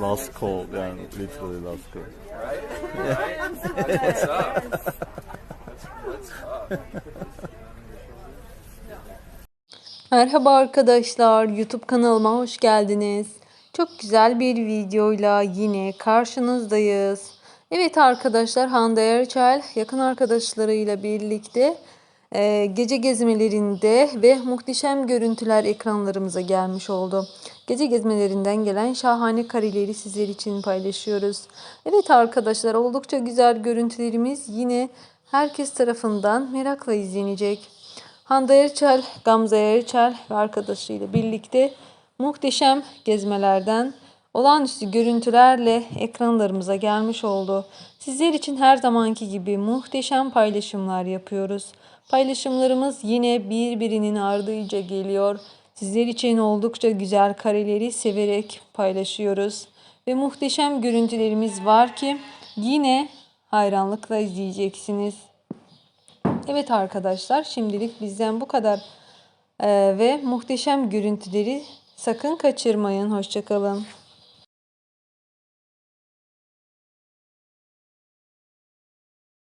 Last call yani literally last call. What's up? Merhaba arkadaşlar, YouTube kanalıma hoş geldiniz. Çok güzel bir videoyla yine karşınızdayız. Evet arkadaşlar, Hande Erçel yakın arkadaşlarıyla birlikte gece gezmelerinde ve muhteşem görüntüler ekranlarımıza gelmiş oldu. Gece gezmelerinden gelen şahane kareleri sizler için paylaşıyoruz. Evet arkadaşlar, oldukça güzel görüntülerimiz yine herkes tarafından merakla izlenecek. Hande Erçel, Gamze Erçel ve arkadaşıyla birlikte muhteşem gezmelerden olağanüstü görüntülerle ekranlarımıza gelmiş oldu. Sizler için her zamanki gibi muhteşem paylaşımlar yapıyoruz. Paylaşımlarımız yine birbirinin ardıyla geliyor. Sizler için oldukça güzel kareleri severek paylaşıyoruz. Ve muhteşem görüntülerimiz var ki yine hayranlıkla izleyeceksiniz. Evet arkadaşlar şimdilik bizden bu kadar Ee, ve muhteşem görüntüleri sakın kaçırmayın. Hoşçakalın.